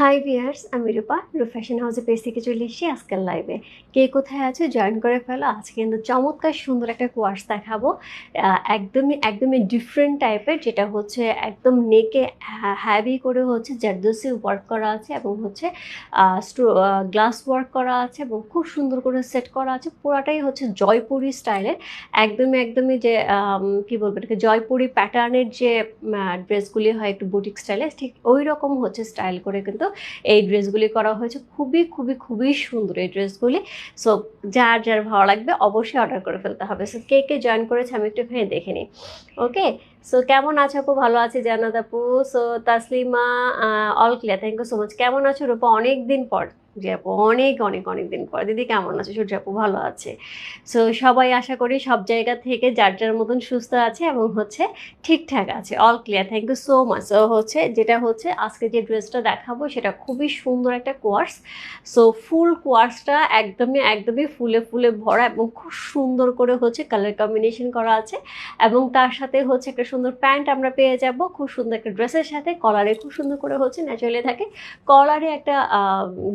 High viewers আমি রূপা রূপ fashion হাউসে পেজ থেকে চলে এসেছি আজকের লাইভে কে কোথায় আছে? জয়েন করে ফেলো। আজকে কিন্তু চমৎকার সুন্দর একটা কোয়ার্স দেখাবো। একদমই একদমই ডিফারেন্ট টাইপের যেটা হচ্ছে একদম নেকে হ্যাভি করে হচ্ছে জারদোসি ওয়ার্ক করা আছে এবং হচ্ছে গ্লাস ওয়ার্ক করা আছে এবং খুব সুন্দর করে সেট করা আছে। পুরাটাই হচ্ছে জয়পুরি স্টাইলের একদমই একদমই যে কি বলব এটাকে, জয়পুরি প্যাটার্নের যে ড্রেসগুলি হয় একটু বুটিক স্টাইলে ঠিক ওই রকম হচ্ছে স্টাইল করে কিন্তু এই ড্রেসগুলি করা হয়েছে। খুবই খুবই খুবই সুন্দর এই ড্রেসগুলি। সো যার যার ভালো লাগবে অবশ্যই অর্ডার করে ফেলতে হবে। সো কে কে জয়েন করেছে আমি একটু ভেবে দেখে নিই। ওকে সো কেমন আছো আপু? ভালো আছে জানাত আপু। So Taslima all clear thank you so much কেমন আছো রূপা? অনেক দিন পর। আপু, অনেক অনেক অনেক দিন পর। দিদি কেমন আছে? সূর্য আপু ভালো আছে? সো সবাই আশা করি সব জায়গা থেকে যার যার মতন সুস্থ আছে এবং হচ্ছে ঠিকঠাক আছে। All clear thank you so much so হচ্ছে যেটা হচ্ছে, আজকে যে ড্রেসটা দেখাবো, সেটা খুবই সুন্দর একটা কোয়ার্স। সো ফুল কোয়ার্সটা একদমই একদমই ফুলে ফুলে ভরা এবং খুব সুন্দর করে হচ্ছে কালার কম্বিনেশন করা আছে। এবং তার সাথে হচ্ছে একটা সুন্দর প্যান্ট আমরা পেয়ে যাব। খুব সুন্দর একটা ড্রেসের সাথে। কলারে খুব সুন্দর করে হচ্ছে ন্যাচারালি থাকে। কলারে একটা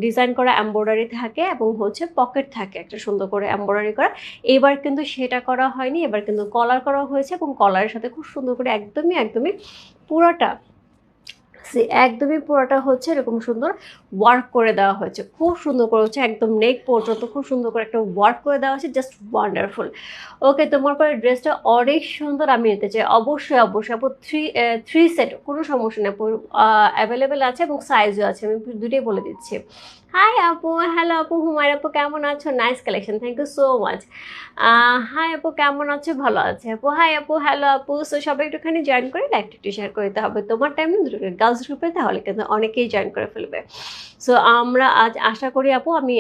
ডিজাইন করা এম্ব্রয়ডারি থাকে এবং হচ্ছে পকেট থাকে, একটা সুন্দর করে এম্ব্রয়ডারি করা। এবার কিন্তু সেটা করা হয়নি, এবার কিন্তু কলার করা হয়েছে এবং কলারের সাথে খুব সুন্দর করে একদমই একদমই পুরোটা সে একদমই পুরোটা হচ্ছে এরকম সুন্দর ওয়ার্ক করে দেওয়া হয়েছে। খুব সুন্দর করে হচ্ছে একদম নেক পর্যন্ত খুব সুন্দর করে একটা ওয়ার্ক করে দেওয়া হয়েছে জাস্ট ওয়ান্ডারফুল ওকে তোমার পরে ড্রেসটা অনেক সুন্দর, আমি নিতে চাই। অবশ্যই অবশ্যই। আপু থ্রি থ্রি সেট কোনো সমস্যা নেই। অ্যাভেলেবেল আছে এবং সাইজও আছে, আমি দুটোই বলে দিচ্ছি। হাই আপু হ্যালো আপু হুমায়ুর আপু কেমন আছো? Nice collection thank you so much hi আপু কেমন আছো? ভালো আছে আপু। হাই আপু হ্যালো আপু সো সবাই একটুখানি জয়েন করে লাইভটা একটু শেয়ার করে দিতে হবে। তোমার টাইম গার্লস গ্রুপে তাহলে কিন্তু অনেকেই জয়েন করে ফেলবে। সো আমরা আজ আশা করি আপু, আমি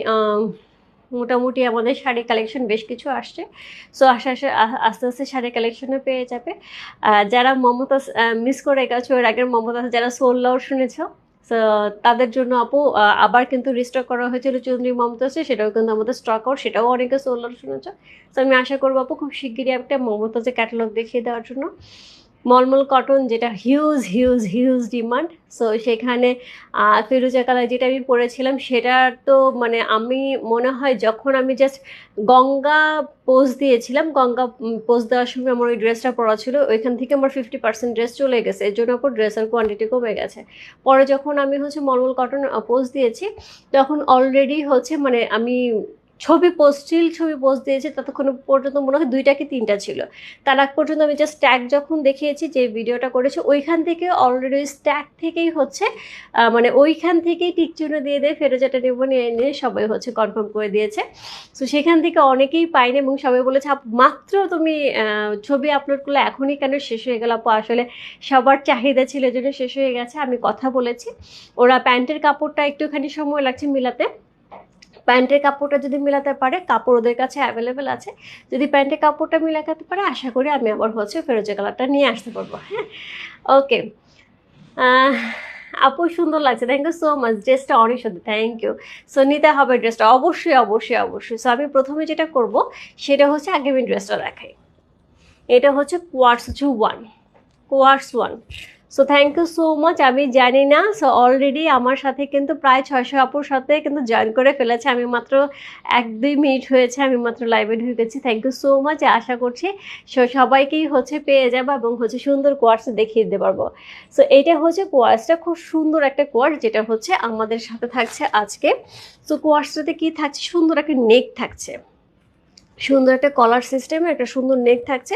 মোটামুটি আমাদের শাড়ি কালেকশন বেশ কিছু আসছে। সো আশা আশা, আ- আস্তে আস্তে শাড়ি কালেকশনও পেয়ে যাবে। যারা মমতাজ মিস করে গেছো, এর আগের মমতাজ, যারা সোল লাউড শুনেছ তো তাদের জন্য আপু আবার কিন্তু রিস্টক করা হয়েছিল চৌধুরী মমতাজে সেটাও কিন্তু আমাদের স্টক আউট সেটাও অনেকে সোলার শুনেছে। তো আমি আশা করব আপু, খুব শিগগিরই একটা মমতাজের ক্যাটালগ দেখিয়ে দেওয়ার জন্য। মলমল কটন, যেটা huge huge huge demand so সেখানে ফিরোজা কালার যেটা আমি পরেছিলাম, সেটা তো মানে আমি মনে হয় যখন আমি জাস্ট গঙ্গা পোজ দিয়েছিলাম, গঙ্গা পোজ দেওয়ার সময় আমার ওই ড্রেসটা পরা ছিল, ওইখান থেকে আমার ফিফটি পার্সেন্ট ড্রেস চলে গেছে। এর জন্য ওপর ড্রেসের কোয়ান্টিটি কমে গেছে। পরে যখন আমি হচ্ছে মলমল কটন পোজ দিয়েছি, তখন অলরেডি হচ্ছে মানে আমি ছবি পোস্ট স্টিল ছবি পোস্ট দিয়েছে ততক্ষণ পর্যন্ত মনে হয় দুইটা কি তিনটা ছিল। তার আগ পর্যন্ত আমি জাস্ট স্ট্যাক যখন দেখিয়েছি যে ভিডিওটা করেছে ওইখান থেকে অলরেডি স্ট্যাক থেকেই হচ্ছে মানে ওইখান থেকেই টিকচিহ্ন দিয়ে দিয়ে ফেরোজাটা নেব নিয়ে নিয়ে সবাই হচ্ছে কনফার্ম করে দিয়েছে। তো সেখান থেকে অনেকেই পাইনি এবং সবাই বলেছে "আপু, মাত্র তুমি ছবি আপলোড করলে এখনই কেন শেষ হয়ে গেল? আপু আসলে সবার চাহিদা ছিল জন্য শেষ হয়ে গেছে। আমি কথা বলেছি। ওরা প্যান্টের কাপড়টা একটুখানি সময় লাগছে মিলাতে। প্যান্টের কাপড়টা যদি মিলাতে পারে, কাপড় ওদের কাছে অ্যাভেলেবেল আছে। যদি প্যান্টের কাপড়টা মিলাতে পারে, আশা করি আমি আবার হচ্ছে ফেরোজা কালারটা নিয়ে আসতে পারব। হ্যাঁ? ওকে আপু সুন্দর লাগছে। থ্যাংক ইউ সো মাচ ড্রেসটা অনেক সুন্দর। থ্যাংক ইউ সো নিতে হবে ড্রেসটা অবশ্যই অবশ্যই অবশ্যই। সো আমি প্রথমে যেটা করব, সেটা হচ্ছে আগে আমি ড্রেসটা দেখাই। এটা হচ্ছে কোয়ার্স হচ্ছে one quartz one so thank you so much আমি জানি না। সো অলরেডি আমার সাথে কিন্তু প্রায় ছয়শো আপুর সাথে কিন্তু জয়েন করে ফেলেছে। আমি মাত্র এক দুই মিনিট হয়েছে, আমি মাত্র লাইভে ঢুকেছি। থ্যাংক ইউ সো মাচ আশা করছি স- সবাইকেই হচ্ছে পেয়ে যাব এবং হচ্ছে সুন্দর কোয়ার্স দেখিয়ে দিতে পারব। সো এটা হচ্ছে কোয়ার্সটা খুব সুন্দর একটা কোয়ার্স যেটা হচ্ছে আমাদের সাথে থাকছে আজকে। সো কোয়ার্সটাতে কি থাকছে? সুন্দর একটা নেক থাকছে। সুন্দর একটা কলার সিস্টেমে একটা সুন্দর নেক থাকছে।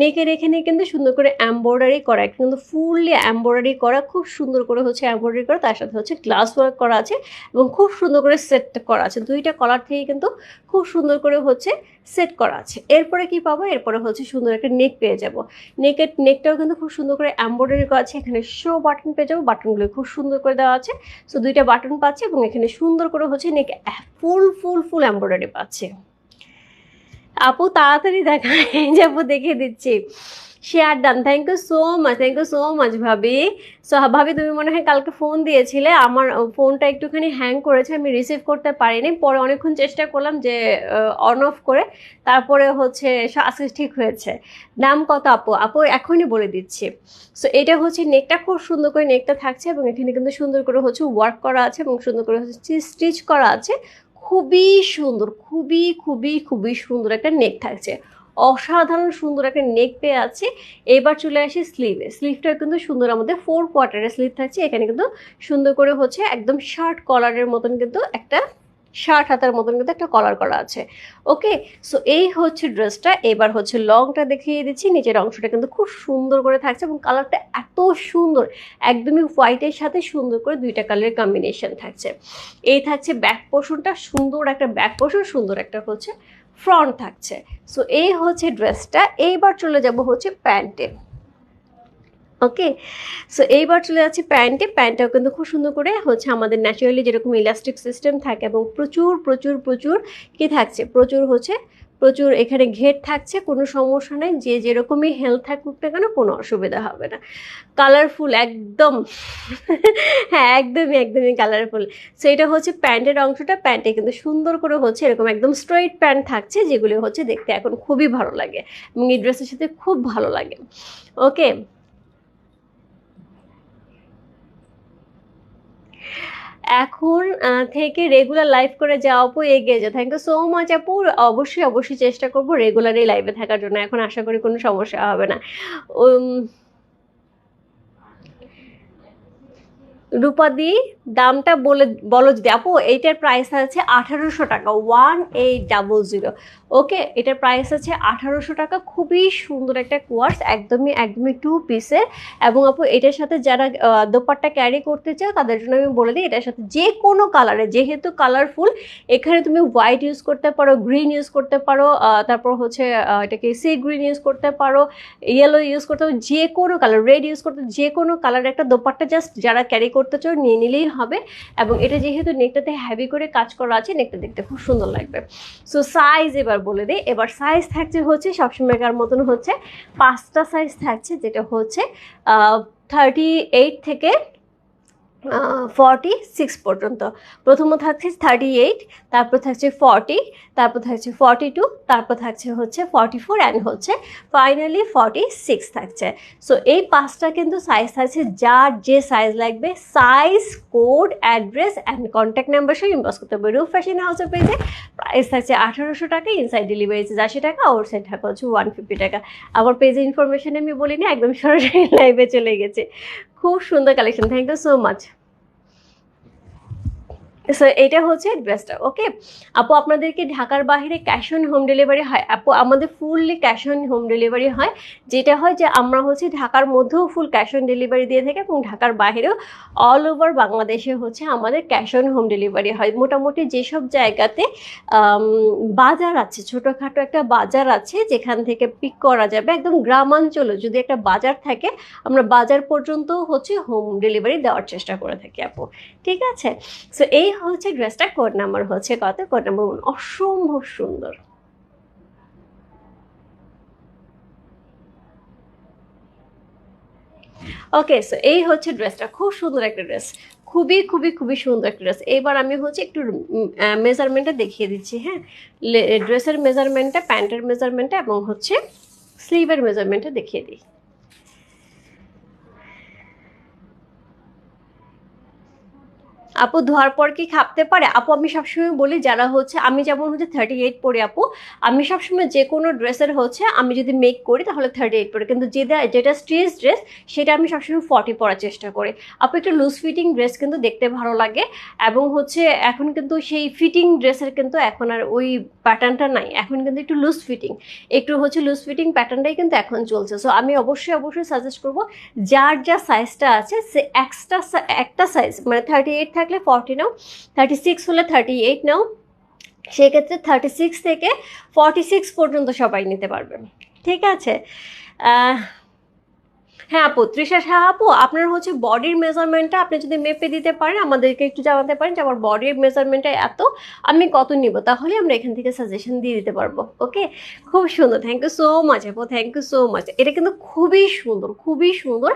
নেকের এখানে কিন্তু সুন্দর করে এম্ব্রয়ডারি করা কিন্তু ফুললি এম্ব্রয়ডারি করা, খুব সুন্দর করে হচ্ছে এম্ব্রয়ডারি করা, তার সাথে হচ্ছে গ্লাস ওয়ার্ক করা আছে এবং খুব সুন্দর করে সেট করা আছে। দুইটা কলার থেকে কিন্তু খুব সুন্দর করে হচ্ছে সেট করা আছে। এরপরে কি পাবো? এরপরে হচ্ছে সুন্দর একটা নেক পেয়ে যাব। নেকের নেকটাও কিন্তু খুব সুন্দর করে এম্ব্রয়ডারি করা আছে। এখানে শো বাটন পেয়ে যাব। বাটনগুলো খুব সুন্দর করে দেওয়া আছে। সো দুইটা বাটন পাচ্ছে এবং এখানে সুন্দর করে হচ্ছে নেক ফুল ফুল ফুল এম্ব্রয়ডারি পাচ্ছে। আপু তাড়াতাড়ি দেখা যে আপু দেখিয়ে দিচ্ছি। Share done thank you so much thank you so much ভাবি। সো ভাবি, তুমি মনে হয় কালকে ফোন দিয়েছিলে। আমার ফোনটা একটুখানি হ্যাং করেছে, আমি রিসিভ করতে পারিনি। পরে অনেকক্ষণ চেষ্টা করলাম যে অন অফ করে। তারপরে হচ্ছে আজকে ঠিক হয়েছে। দাম কত আপু? আপু, এখনই বলে দিচ্ছি। সো এটা হচ্ছে নেকটা খুব সুন্দর করে নেকটা থাকছে এবং এখানে কিন্তু সুন্দর করে হচ্ছে ওয়ার্ক করা আছে এবং সুন্দর করে হচ্ছে স্টিচ করা আছে। খুবই সুন্দর, খুবই খুবই খুবই সুন্দর একটা নেক থাকছে। অসাধারণ সুন্দর একটা নেক পেয়ে আছে। এবার চলে আসি স্লিভে স্লিভটা কিন্তু সুন্দর, আমাদের ফোর কোয়ার্টারের স্লিভ থাকছে। এখানে কিন্তু সুন্দর করে হচ্ছে একদম শার্ট কলারের মতন কিন্তু একটা শার্ট হাতার মতন কিন্তু একটা কলার করা আছে। ওকে সো এই হচ্ছে ড্রেসটা এবার হচ্ছে লংটা দেখিয়ে দিচ্ছি। নিচের অংশটা কিন্তু খুব সুন্দর করে থাকছে এবং কালারটা এত সুন্দর, একদমই হোয়াইটের সাথে সুন্দর করে দুইটা কালারের কম্বিনেশন থাকছে। এই থাকছে ব্যাক পোর্শনটা সুন্দর একটা ব্যাক পোর্শন সুন্দর একটা হচ্ছে ফ্রন্ট থাকছে। সো এই হচ্ছে ড্রেসটা এইবার চলে যাব হচ্ছে প্যান্টে ওকে সো এইবার চলে যাচ্ছি প্যান্টে। প্যান্টটাও কিন্তু খুব সুন্দর করে হচ্ছে আমাদের ন্যাচারালি যেরকম ইলাস্টিক সিস্টেম থাকে এবং প্রচুর প্রচুর প্রচুর কি থাকছে? প্রচুর হচ্ছে, প্রচুর এখানে ঘের থাকছে, কোনো সমস্যা নেই, যে যেরকমই হেলথ থাকুক না কেন কোনো অসুবিধা হবে না। কালারফুল একদম। হ্যাঁ একদমই একদমই কালারফুল সো এটা হচ্ছে প্যান্টের অংশটা। প্যান্টে কিন্তু সুন্দর করে হচ্ছে এরকম একদম স্ট্রেইট প্যান্ট থাকছে, যেগুলো হচ্ছে দেখতে এখন খুবই ভালো লাগে এবং এই ড্রেসের সাথে খুব ভালো লাগে। ওকে এখন থেকে রেগুলার লাইভ করে যাওয়া আপু এগিয়ে যাও থ্যাংক ইউ সো মাচ আপু। অবশ্যই অবশ্যই চেষ্টা করব রেগুলারই লাইভে থাকার জন্য। এখন আশা করি কোনো সমস্যা হবে না। রূপাদি দামটা বলে, বলো যদি, আপু, এইটার প্রাইস আছে আঠারোশো টাকা one eight double zero okay এটার প্রাইস আছে আঠারোশো টাকা, খুবই সুন্দর একটা কোয়ার্স একদমই একদমই টু পিসের এবং আপু, এটার সাথে যারা দোপাট্টা ক্যারি করতে চাও, তাদের জন্য আমি বলে দিই, এটার সাথে যে কোনো কালারে যেহেতু কালারফুল এখানে তুমি হোয়াইট ইউজ করতে পারো গ্রিন ইউজ করতে পারো তারপর হচ্ছে এটাকে সি গ্রিন ইউজ করতে পারো ইয়েলো ইউজ করতে পারো, যে কোনো কালার রেড ইউজ করতে, যে কোনো কালারের একটা দোপাট্টা জাস্ট যারা ক্যারি করতে চাও, নিয়ে নিলেই হবে। এবং এটা যেহেতু নেকটাতে হ্যাভি করে কাজ করা আছে, নেকটা দেখতে খুব সুন্দর লাগবে। সো সাইজ এবার বলে দিই। এবার সাইজ থাকছে হচ্ছে সবসময়কার মতন হচ্ছে, পাঁচটা সাইজ থাকছে, যেটা হচ্ছে থার্টি এইট থেকে ফর্টি সিক্স পর্যন্ত। প্রথমে থাকছে থার্টি এইট, তারপর থাকছে ফর্টি, তারপর থাকছে ফর্টি টু, তারপর থাকছে হচ্ছে ফর্টি ফোর অ্যান্ড হচ্ছে ফাইনালি ফর্টি সিক্স থাকছে। সো এই পাঁচটা কিন্তু সাইজ থাকছে, যার যে সাইজ লাগবে size code address and contact number সহ ইনবক্স করতে হবে। রুফ ফ্যাশন হাউসের পেজে প্রাইস থাকছে আঠারোশো টাকা ইনসাইড ডেলিভারি চার্জ আশি টাকা আউট সাইড টাকা হচ্ছে ওয়ান ফিফটি টাকা। আমার পেজে ইনফরমেশন আমি বলিনি, একদম সরাসরি লাইভে চলে গেছে। খুব সুন্দর collection thank you so much so এটা হচ্ছে ড্রেসটা ওকে আপু, আপনাদেরকে ঢাকার বাইরে ক্যাশ অন হোম ডেলিভারি হয়। আপু, আমাদের fully cash on home delivery হয়। যেটা হয় যে, আমরা হচ্ছে ঢাকার মধ্যেও ফুল ক্যাশ অন ডেলিভারি দিয়ে থাকি এবং ঢাকার বাইরেও অল ওভার বাংলাদেশে হচ্ছে আমাদের ক্যাশ অন হোম ডেলিভারি হয়। মোটামুটি যেসব জায়গাতে বাজার আছে, ছোটোখাটো একটা বাজার আছে, যেখান থেকে পিক করা যাবে একদম গ্রামাঞ্চলে, যদি একটা বাজার থাকে, আমরা বাজার পর্যন্ত হচ্ছে হোম ডেলিভারি দেওয়ার চেষ্টা করে থাকি, আপু। ঠিক আছে? সো এই হচ্ছে ড্রেসটা কোড নাম্বার হচ্ছে কত? কোড নাম্বার ওয়ান অসম্ভব সুন্দর। ওকে সো এই হচ্ছে ড্রেসটা খুব সুন্দর একটা ড্রেস খুবই খুবই খুবই সুন্দর একটা ড্রেস এবার আমি হচ্ছে একটু মেজারমেন্টটা দেখিয়ে দিচ্ছি হ্যাঁ? ড্রেসের মেজারমেন্টটা প্যান্টের মেজারমেন্টটা এবং হচ্ছে স্লিভের মেজারমেন্টটা দেখিয়ে দিই। আপু ধোয়ার পর কি খাপতে পারে? আপু, আমি সবসময় বলি, যারা হচ্ছে, আমি যেমন হচ্ছে থার্টি এইট পরে আপু, আমি সবসময় যে কোনো ড্রেসের হচ্ছে, আমি যদি মেক করি তাহলে থার্টি এইট পরে। কিন্তু যেটা যেটা স্ট্রেচ ড্রেস সেটা আমি সবসময় ফর্টি পরার চেষ্টা করি। আপু, একটু লুজ ফিটিং ড্রেস কিন্তু দেখতে ভালো লাগে। এবং হচ্ছে, এখন কিন্তু সেই ফিটিং ড্রেসের কিন্তু এখন আর ওই প্যাটার্নটা নাই। এখন কিন্তু একটু লুজ ফিটিং একটু হচ্ছে লুজ ফিটিং প্যাটার্নটাই কিন্তু এখন চলছে। সো আমি অবশ্যই অবশ্যই সাজেস্ট করব, যার যা সাইজটা আছে, সে এক্সট্রা একটা সাইজ মানে থার্টি এইট থাকলে ফর্টি নাও থার্টি সিক্স হলে থার্টি এইট নাও, সেক্ষেত্রে থার্টি সিক্স থেকে ফর্টি সিক্স পর্যন্ত সবাই নিতে পারবে। ঠিক আছে? হ্যাঁ আপু তৃষা সাহা, আপু, আপনার হচ্ছে বডির মেজারমেন্টটা আপনি যদি মেপে দিতে পারেন, আমাদেরকে একটু জানাতে পারেন যে আমার বডির মেজারমেন্টটা এত, আমি কত নিব? তাহলে আমরা এখান থেকে সাজেশন দিয়ে দিতে পারব ওকে খুব সুন্দর থ্যাংক ইউ সো মাচ আপু থ্যাংক ইউ সো মাচ এটা কিন্তু খুবই সুন্দর খুবই সুন্দর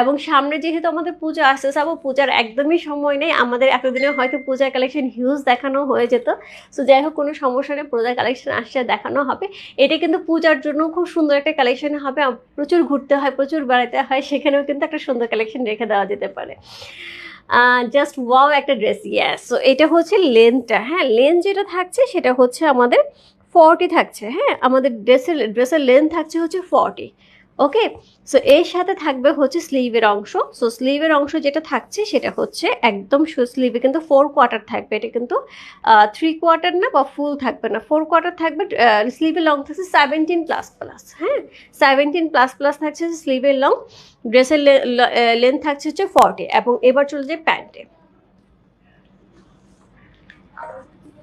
এবং সামনে যেহেতু আমাদের পূজা আসছে আপু, পূজার একদমই সময় নেই, আমাদের এতদিনে হয়তো পূজার কালেকশন হিউজ দেখানো হয়ে যেত। সো যাই হোক, কোনো সমস্যা নেই, পূজার কালেকশন আসছে, দেখানো হবে। এটা কিন্তু পূজার জন্য খুব সুন্দর একটা কালেকশন হবে, প্রচুর ঘুরতে হয়, প্রচুর বেড়াতে হয়, সেখানেও কিন্তু একটা সুন্দর কালেকশন রেখে দেওয়া যেতে পারে। জাস্ট ওয়াও একটা ড্রেস ইয়াস সো এটা হচ্ছে লেন্থটা হ্যাঁ? লেন্থ যেটা থাকছে, সেটা হচ্ছে আমাদের ফর্টি থাকছে হ্যাঁ? আমাদের ড্রেসের ড্রেসের লেন্থ থাকছে হচ্ছে ফর্টি ওকে সো এর সাথে থাকবে হচ্ছে স্লিভের অংশ। সো স্লিভের অংশ যেটা থাকছে সেটা হচ্ছে একদম স্লিভে কিন্তু ফোর কোয়ার্টার থাকবে। এটা কিন্তু থ্রি কোয়ার্টার না বা ফুল থাকবে না। ফোর কোয়ার্টার থাকবে স্লিভের লং থাকছে সেভেন্টিন প্লাস প্লাস হ্যাঁ? সেভেন্টিন প্লাস প্লাস থাকছে স্লিভের লং ড্রেসের লেন্থ থাকছে হচ্ছে ফর্টি এবং এবার চলে যায় প্যান্টে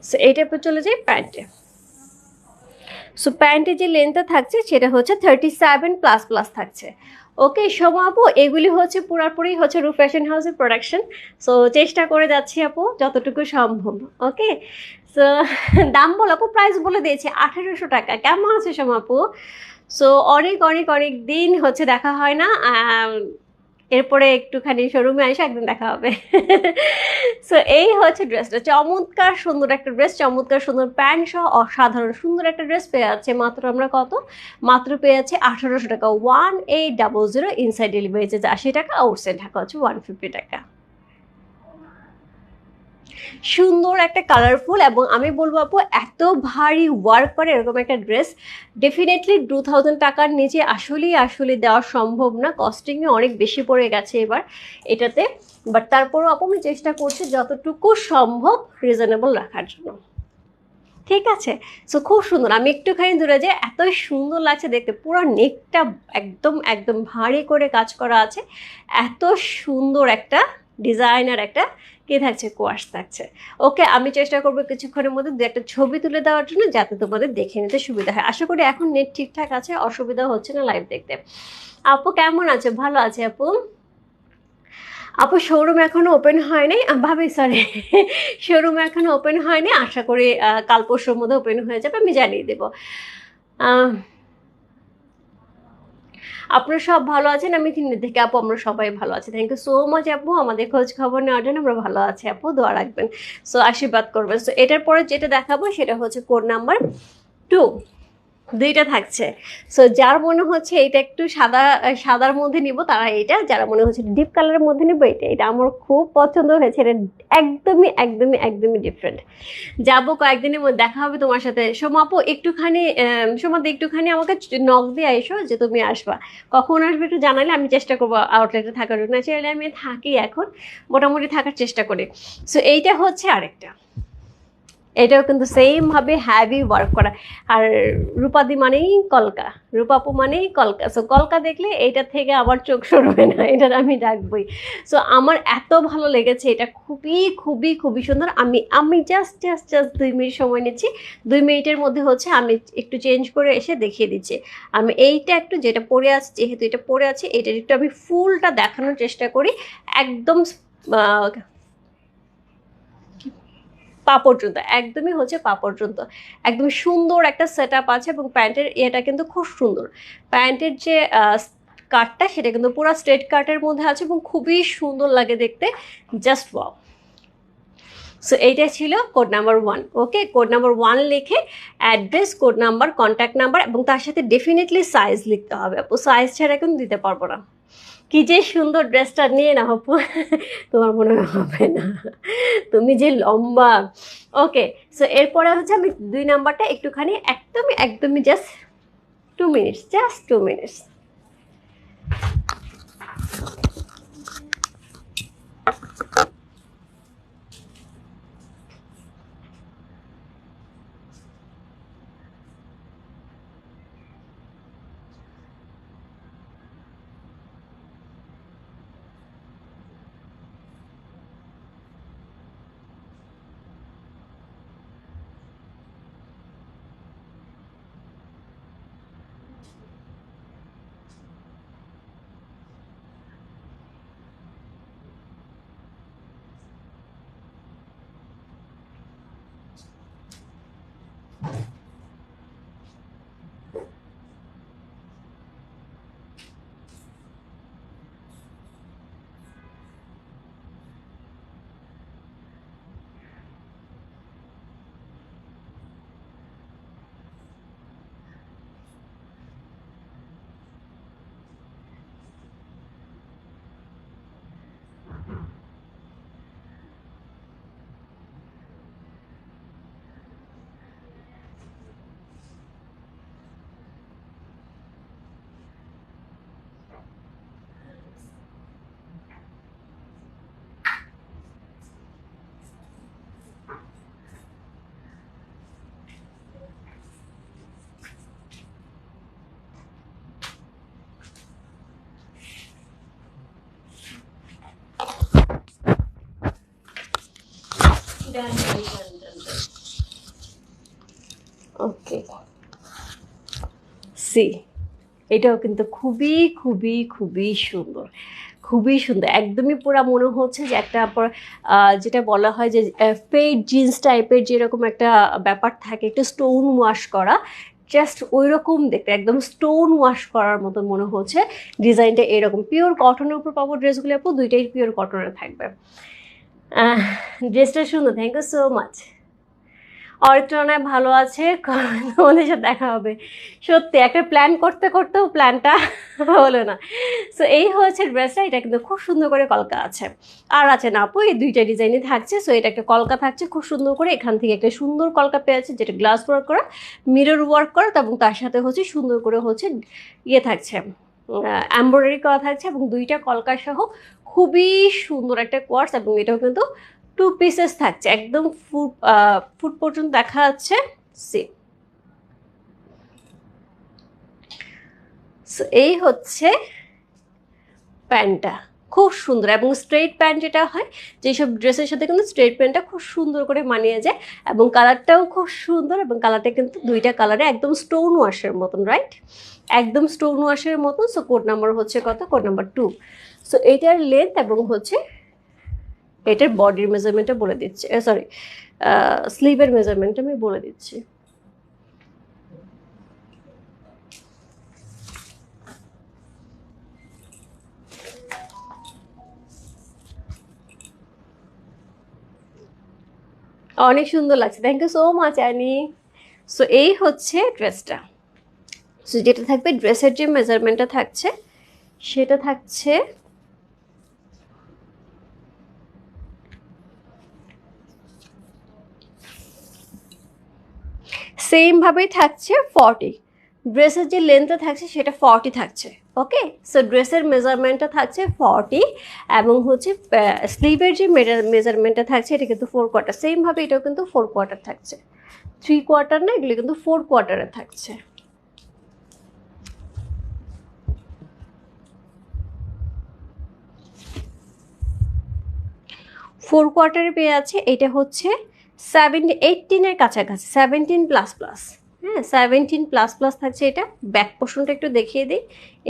সো এরপর চলে যায় প্যান্টে সো প্যান্টের যে লেন্থটা থাকছে, সেটা হচ্ছে থার্টি সেভেন প্লাস প্লাস থাকছে। ওকে সোমা আপু, এগুলি হচ্ছে পুরোপুরি হচ্ছে রু ফ্যাশন হাউসের প্রোডাকশন সো চেষ্টা করে যাচ্ছি আপু, যতটুকু সম্ভব। ওকে সো দাম বল আপু প্রাইস বলে দিয়েছি, আঠারোশো টাকা। কেমন আছে সোমা আপু? সো অনেক অনেক অনেক দিন হচ্ছে দেখা হয় না। এরপরে একটুখানি শোরুমে আসে, একদিন দেখা হবে। সো এই হচ্ছে ড্রেসটা চমৎকার সুন্দর একটা ড্রেস চমৎকার সুন্দর প্যান্ট সহ অসাধারণ সুন্দর একটা ড্রেস পেয়ে যাচ্ছে। মাত্র আমরা কত? মাত্র পেয়ে যাচ্ছে আঠারোশো টাকা। One eight double zero inside delivery charge আশি টাকা আউটসাইড ঢাকা হচ্ছে ওয়ান ফিফটি টাকা। সুন্দর একটা কালারফুল এবং আমি বলব আপু, এত ভারী ওয়ার্ক করে এরকম একটা ড্রেস ডেফিনেটলি টু থাউজেন্ড টাকার নিচে আসলেই আসলে দেওয়া সম্ভব না। কস্টিংয়ে অনেক বেশি পড়ে গেছে এবার এটাতে। বাট তারপরও আপু, আমি চেষ্টা করছি যতটুকু সম্ভব রিজনেবল রাখার জন্য। ঠিক আছে? সো খুব সুন্দর। আমি একটুখানি দূরে যে এত সুন্দর লাগছে দেখতে। পুরো নেকটা একদম একদম ভারী করে কাজ করা আছে। এত সুন্দর একটা ডিজাইনার একটা কে থাকছে কোয়াশ থাকছে। ওকে আমি চেষ্টা করব কিছুক্ষণের মধ্যে দু একটা ছবি তুলে দেওয়ার জন্য যাতে তোমাদের দেখে নিতে সুবিধা হয়। আশা করি এখন নেট ঠিকঠাক আছে অসুবিধা হচ্ছে না লাইভ দেখতে। আপু কেমন আছে? ভালো আছে আপু? আপু শোরুম এখনও ওপেন হয়নি? আহ, ভাবি সরি শোরুম এখনও ওপেন হয়নি। আশা করি কাল পরশুর মধ্যে ওপেন হয়ে যাবে আমি জানিয়ে দেবো। আপনারা সব ভালো আছেন? আমি তিন থেকে আপু, আমরা সবাই ভালো আছি। থ্যাংক ইউ সো মাচ আপু, আমাদের খোঁজ খবর নেওয়ার জন্য আমরা ভালো আছি আপু, দোয়া রাখবেন। সো আশীর্বাদ করবেন। সো এটার পরে যেটা দেখাবো সেটা হচ্ছে কোড নাম্বার টু দুইটা থাকছে। সো যার মনে হচ্ছে এটা একটু সাদা, সাদার মধ্যে নিব, তারা এটা যারা মনে হচ্ছে ডিপ কালারের মধ্যে নিব, এটা এটা আমার খুব পছন্দ হয়েছে। এটা একদমই একদমই একদমই ডিফারেন্ট যাব কয়েকদিনের মধ্যে, দেখা হবে তোমার সাথে। সোমাপু একটুখানি সোমাদি একটুখানি আমাকে নখ দিয়ে এসো যে তুমি আসবা। কখন আসবে একটু জানালে আমি চেষ্টা করব আউটলেটে থাকার জন্য। চাইলে আমি থাকি এখন, মোটামুটি থাকার চেষ্টা করি। সো এইটা হচ্ছে আরেকটা। এটাও কিন্তু সেম ভাবে হ্যাভি ওয়ার্ক করা। আর রূপাদি মানেই কলকা, রূপাপু মানেই কলকা। সো কলকা দেখলে এইটা থেকে আমার চোখ সরবে না এটা আমি ডাকবই। সো আমার এত ভালো লেগেছে, এটা খুবই খুবই খুবই সুন্দর। আমি আমি জাস্ট জাস্ট জাস্ট দুই মিনিট সময় নিচ্ছি। দুই মিনিটের মধ্যে হচ্ছে আমি একটু চেঞ্জ করে এসে দেখিয়ে দিচ্ছি। আমি এইটা একটু যেটা পরে আছে, যেহেতু এটা পরে আছে এটা একটু আমি ফুলটা দেখানোর চেষ্টা করি। একদম পা পর্যন্ত একদমই হচ্ছে পা পর্যন্ত একদম সুন্দর একটা সেট আছে এবং প্যান্টের এটা কিন্তু খুব সুন্দর। প্যান্টের যে কাটটা সেটা কিন্তু পুরো স্ট্রেট কাটের মধ্যে আছে এবং খুবই সুন্দর লাগে দেখতে। জাস্ট ওয়াও সো এইটা ছিল code number one okay code number one লিখে address code number contact number এবং তার সাথে ডেফিনেটলি সাইজ লিখতে হবে। সাইজ ছাড়া কিন্তু দিতে পারব না। কি যে সুন্দর ড্রেসটা নিয়ে না আপু, তোমার মনে হবে না। তুমি যে লম্বা। ওকে সো এরপরে হচ্ছে আমি দুই নাম্বারটা একটুখানি একদমই একদমই just two minutes just two minutes okay see এটাও কিন্তু খুবই খুবই খুবই সুন্দর। খুবই সুন্দর। একদমই পুরো মনে হচ্ছে যে একটা যেটা বলা হয় যে ফেড জিন্স টাইপের যেরকম একটা ব্যাপার থাকে, একটু স্টোন ওয়াশ করা জাস্ট ওই রকম দেখতে, একদম স্টোন ওয়াশ করার মতো মনে হচ্ছে। ডিজাইনটা এরকম। পিওর কটনের উপর পাবো ড্রেসগুলো আপু দুইটাই পিওর কটনের থাকবে। ড্রেসটা সুন্দর থ্যাংক ইউ সো মাচ অরিত্রনায় ভালো আছে, তোমাদের সাথে দেখা হবে। সত্যি, একটা প্ল্যান করতে করতেও প্ল্যানটা হলো না। সো এই হচ্ছে ড্রেসটা, এটা কিন্তু খুব সুন্দর করে কলকা আছে। আর আছে না আপু, এই দুইটা ডিজাইনই থাকছে। সো এটা একটা কলকা থাকছে, খুব সুন্দর করে। এখান থেকে একটা সুন্দর কলকা পেয়েছে যেটা গ্লাস ওয়ার্ক করা মিরর ওয়ার্ক করা, এবং তার সাথে হচ্ছে সুন্দর করে হচ্ছে ইয়ে থাকছে। এমব্রয়ডারি করা থাকছে এবং দুইটা কলকা সহ খুবই সুন্দর একটা কোয়ার্স এবং এটাও কিন্তু টু পিসেস থাকছে। একদম ফুট ফুট পর্যন্ত দেখা যাচ্ছে। সি এই হচ্ছে প্যান্টটা। খুব সুন্দর এবং স্ট্রেট প্যান্ট যেটা হয়, যেসব ড্রেসের সাথে কিন্তু স্ট্রেট প্যান্টটা খুব সুন্দর করে মানিয়ে যায় এবং কালারটাও খুব সুন্দর এবং কালারটা কিন্তু দুইটা কালারে একদম স্টোন ওয়াশের মতন রাইট একদম স্টোন ওয়াশের মতন সো কোড নাম্বার হচ্ছে কত? কোড নাম্বার টু সো এইটার লেন্থ এবং হচ্ছে এটার বডির মেজারমেন্টটা বলে দিচ্ছি সরি স্লিভের মেজারমেন্টটা আমি বলে দিচ্ছি। অনেক সুন্দর লাগছে। Thank you so much Annie so এই হচ্ছে ড্রেসটা। সো যেটা থাকবে ড্রেসের যে মেজারমেন্টটা থাকছে, সেটা থাকছে সেমভাবেই থাকছে ফর্টি ড্রেসের যে লেন্থটা থাকছে, সেটা ফর্টি থাকছে ওকে সো ড্রেসের মেজারমেন্টটা থাকছে ফর্টি এবং হচ্ছে স্লিভের যে মেজারমেন্টটা থাকছে, এটা কিন্তু ফোর কোয়ার্টার সেমভাবে এটাও কিন্তু ফোর কোয়ার্টার থাকছে। থ্রি কোয়ার্টার না, এগুলো কিন্তু ফোর কোয়ার্টারে থাকছে। ফোর কোয়ার্টারে পেয়ে আছে, এটা হচ্ছে সেভেন্টি এইটিনের কাছাকাছি সেভেন্টিন প্লাস প্লাস হ্যাঁ সেভেন্টিন প্লাস প্লাস থাকছে এটা। ব্যাক পোর্শনটা একটু দেখিয়ে দিই।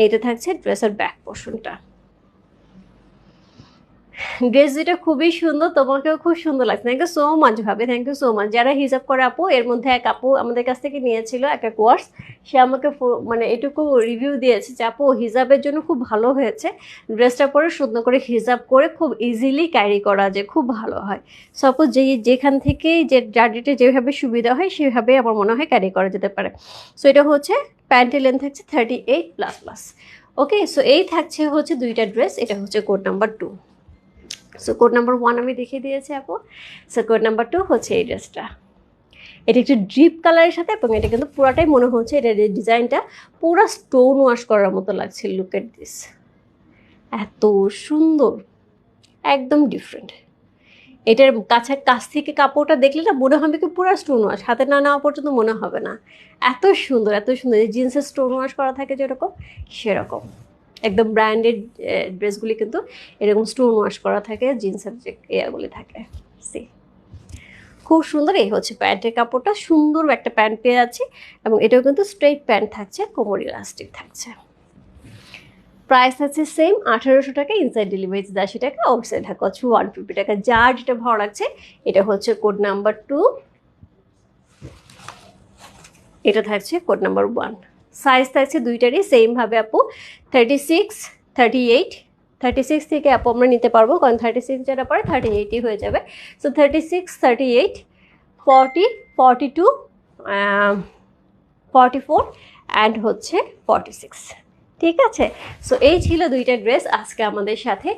এইটা থাকছে ড্রেসের ব্যাক পোর্শনটা ড্রেস যেটা খুবই সুন্দর, তোমাকেও খুব সুন্দর লাগছে। থ্যাংক ইউ সো মাচ ভাবে। থ্যাংক ইউ সো মাচ যারা হিসাব করে আপু, এর মধ্যে এক আপু আমাদের কাছ থেকে নিয়েছিল একটা কোর্স সে আমাকে মানে এটুকু রিভিউ দিয়েছে যে, আপু হিজাবের জন্য খুব ভালো হয়েছে। ড্রেসটা পরে সুন্দর করে হিজাব করে খুব ইজিলি ক্যারি করা যায়। খুব ভালো হয়। সাপোজ যে যেখান থেকে যে জার্নিটা যেভাবে সুবিধা হয় সেভাবে আমার মনে হয় ক্যারি করা যেতে পারে। সো এটা হচ্ছে প্যান্টের লেন্থ থাকছে thirty eight plus plus okay so এই থাকছে হচ্ছে দুইটা ড্রেস এটা হচ্ছে code number two so code number one আমি দেখিয়ে দিয়েছি আপু। সো কোড নাম্বার টু হচ্ছে এই ড্রেসটা এটা একটু ড্রিপ কালারের সাথে এবং এটা কিন্তু পুরাটাই মনে হচ্ছে এটা ডিজাইনটা পুরো স্টোন ওয়াশ করার মতো লাগছে। লুক এট দিস এত সুন্দর। একদম ডিফারেন্ট এটার কাছে কাছ থেকে কাপড়টা দেখলে না মনে হবে কি পুরো স্টোন ওয়াশ হাতে না নেওয়া পর্যন্ত মনে হবে না। এত সুন্দর এত সুন্দর। জিন্সের স্টোন ওয়াশ করা থাকে যেরকম, সেরকম। একদম ব্র্যান্ডেড ড্রেসগুলি কিন্তু এরকম স্টোন ওয়াশ করা থাকে জিন্সের যে ইয়াগুলি থাকে। সি খুব সুন্দর, এই হচ্ছে প্যান্টের কাপড়টা। সুন্দর একটা প্যান্ট পেয়ে যাচ্ছে এবং এটাও কিন্তু স্ট্রেট প্যান্ট থাকছে, কোমর ইলাস্টিক থাকছে। প্রাইস আছে সেম আঠারোশো টাকা ইনসাইড ডেলিভারি আশি টাকা আউটসাইড ঢাকা হচ্ছে ওয়ান ফিফটি টাকা। যার যেটা ভালো লাগছে, এটা হচ্ছে কোড নাম্বার টু এটা থাকছে কোড নাম্বার ওয়ান সাইজ থাকছে দুইটারই সেমভাবে আপু। Thirty six thirty eight thirty six থেকে আপু আমরা নিতে পারব, কারণ থার্টি সিক্স যেটা পরে থার্টি এইটই হয়ে যাবে। So thirty six thirty eight forty forty two forty four and হচ্ছে ফর্টি সিক্স ঠিক আছে? সো এই ছিল দুইটা ড্রেস আজকে আমাদের সাথে।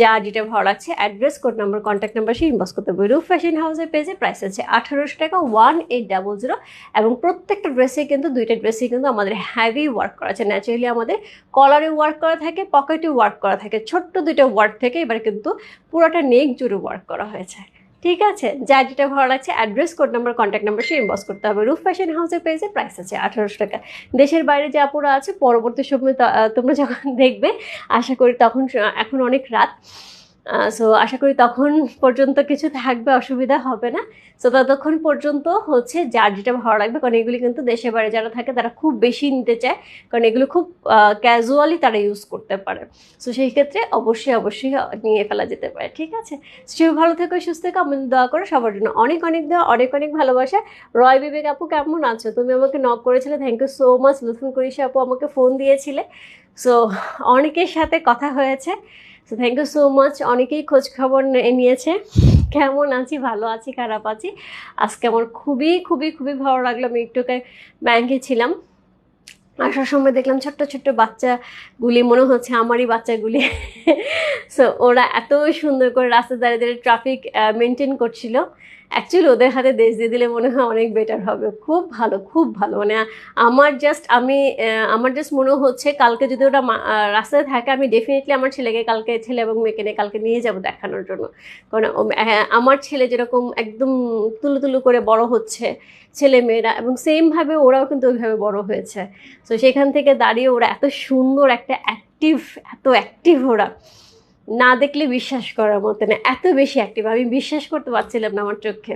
যা যেটা ভালো লাগছে address code number contact number সে ইনবক্স করতে হবে রুফ ফ্যাশন হাউসের পেজে প্রাইস আছে আঠারোশো টাকা ওয়ান এইট ডাবল জিরো এবং প্রত্যেকটা ড্রেসে কিন্তু, দুইটা ড্রেসে কিন্তু আমাদের হ্যাভি ওয়ার্ক করা আছে। ন্যাচারালি আমাদের কলারে ওয়ার্ক করা থাকে পকেটে ওয়ার্ক করা থাকে। ছোট্ট দুইটা ওয়ার্ক থেকে এবার কিন্তু পুরোটা নেক জুড়ে ওয়ার্ক করা হয়েছে। ঠিক আছে? যা যেটা ভালো লাগছে address code number contact number সে ইনবক্স করতে হবে। রুফ ফ্যাশন হাউসের পেজে প্রাইস আছে আঠারোশো টাকা। দেশের বাইরে যে আপুরা আছে, পরবর্তী সময় তোমরা যখন দেখবে, আশা করি তখন এখন অনেক রাত। সো আশা করি তখন পর্যন্ত কিছু থাকবে, অসুবিধা হবে না। সো ততক্ষণ পর্যন্ত হচ্ছে যার যেটা ভালো লাগবে, কারণ এগুলি কিন্তু দেশে বাইরে যারা থাকে তারা খুব বেশি নিতে চায়, কারণ এগুলো খুব ক্যাজুয়ালি তারা ইউজ করতে পারে। সো সেই ক্ষেত্রে অবশ্যই অবশ্যই নিয়ে ফেলা যেতে পারে, ঠিক আছে? সে ভালো থেকো, সুস্থ থেকো আমাদের দোয়া করো, সবার জন্য অনেক অনেক দেওয়া অনেক অনেক ভালোবাসা। রয় বিবেক আপু কেমন আছো? তুমি আমাকে নক করেছিলে থ্যাংক ইউ সো মাচ লুথুন করিসা আপু আমাকে ফোন দিয়েছিলে। সো অনেকের সাথে কথা হয়েছে। So thank you so much অনেকেই খোঁজ খবর নিয়েছে। কেমন আছি? ভালো আছি, খারাপ আছি? আজকে আমার খুবই খুবই খুবই ভালো লাগল। আমি একটু ব্যাংকে ছিলাম। আসার সময় দেখলাম ছোট্ট ছোট্ট বাচ্চাগুলি, মনে হচ্ছে আমারই বাচ্চাগুলি। সো ওরা এত সুন্দর করে রাস্তা দাঁড়িয়ে দাঁড়িয়ে ট্রাফিক মেনটেন করছিল। অ্যাকচুয়ালি ওদের হাতে দেশ দিয়ে দিলে মনে হয় অনেক বেটার হবে। খুব ভালো খুব ভালো। মানে আমার জাস্ট আমি আমার জাস্ট মনে হচ্ছে কালকে যদি ওরা মা- রাস্তায় থাকে, আমি ডেফিনেটলি আমার ছেলেকে কালকে, ছেলে এবং মেয়েকে নিয়ে কালকে নিয়ে যাব দেখানোর জন্য। কারণ আমার ছেলে যেরকম একদম তুলু তুলু করে বড় হচ্ছে, ছেলে মেয়েরা, এবং সেমভাবে ওরাও কিন্তু ওইভাবে বড় হয়েছে। তো সেখান থেকে দাঁড়িয়ে ওরা এত সুন্দর একটা অ্যাক্টিভ এত অ্যাক্টিভ ওরা। না দেখলে বিশ্বাস করার মতো না এত বেশি অ্যাক্টিভ আমি বিশ্বাস করতে পারছিলাম না আমার চোখে।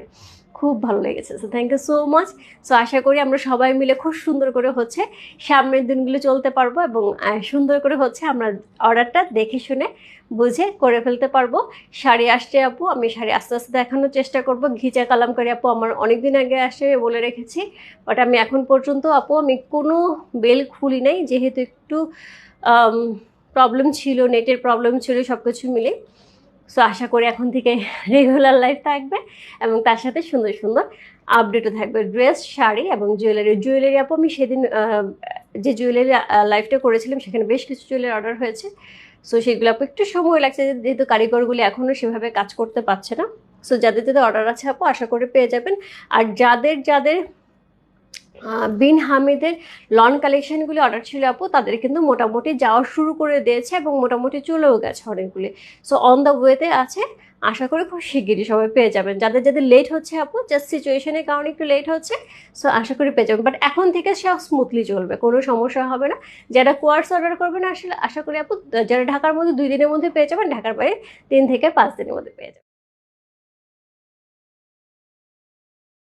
খুব ভালো লেগেছে। So thank you so much so আশা করি আমরা সবাই মিলে খুব সুন্দর করে হচ্ছে সামনের দিনগুলো চলতে পারব এবং সুন্দর করে হচ্ছে আমরা অর্ডারটা দেখে শুনে বুঝে করে ফেলতে পারব। শাড়ি আসছে আপু, আমি শাড়ি আস্তে আস্তে দেখানোর চেষ্টা করব। ঘিচা কালামকারি আপু আমার অনেক দিন আগে আসে বলে রেখেছি। বাট আমি এখন পর্যন্ত আপু আমি কোনো বেল খুলি নাই, যেহেতু একটু প্রবলেম ছিল নেটের প্রবলেম ছিল সব কিছু মিলে। সো আশা করি এখন থেকে রেগুলার লাইফ থাকবে এবং তার সাথে সুন্দর সুন্দর আপডেটও থাকবে। ড্রেস শাড়ি এবং জুয়েলারি জুয়েলারি আপু, আমি সেদিন যে জুয়েলারি লাইফটা করেছিলাম, সেখানে বেশ কিছু জুয়েলারি অর্ডার হয়েছে। সো সেগুলো আপু, একটু সময় লাগছে, যেহেতু কারিগরগুলি এখনও সেভাবে কাজ করতে পারছে না। সো যাদের যাদের অর্ডার আছে আপু, আশা করে পেয়ে যাবেন। আর যাদের যাদের বিন হামিদের লন কালেকশনগুলি অর্ডার ছিল আপু, তাদের কিন্তু মোটামুটি যাওয়া শুরু করে দিয়েছে এবং মোটামুটি চলেও গেছে অনেকগুলি। সো অন দ্য ওয়েতে আছে, আশা করি খুব শিগগিরই সবাই পেয়ে যাবেন। যাদের যাদের লেট হচ্ছে আপু জাস্ট সিচুয়েশনের কারণে একটু লেট হচ্ছে সো আশা করি পেয়ে যাবেন। বাট এখন থেকে সব স্মুথলি চলবে, কোনো সমস্যা হবে না। যারা কোয়ার্স অর্ডার করবেন আসলে আশা করি আপু, যারা ঢাকার মধ্যে দুই দিনের মধ্যে পেয়ে যাবেন, ঢাকার বাইরে তিন থেকে পাঁচ দিনের মধ্যে পেয়ে যাবেন।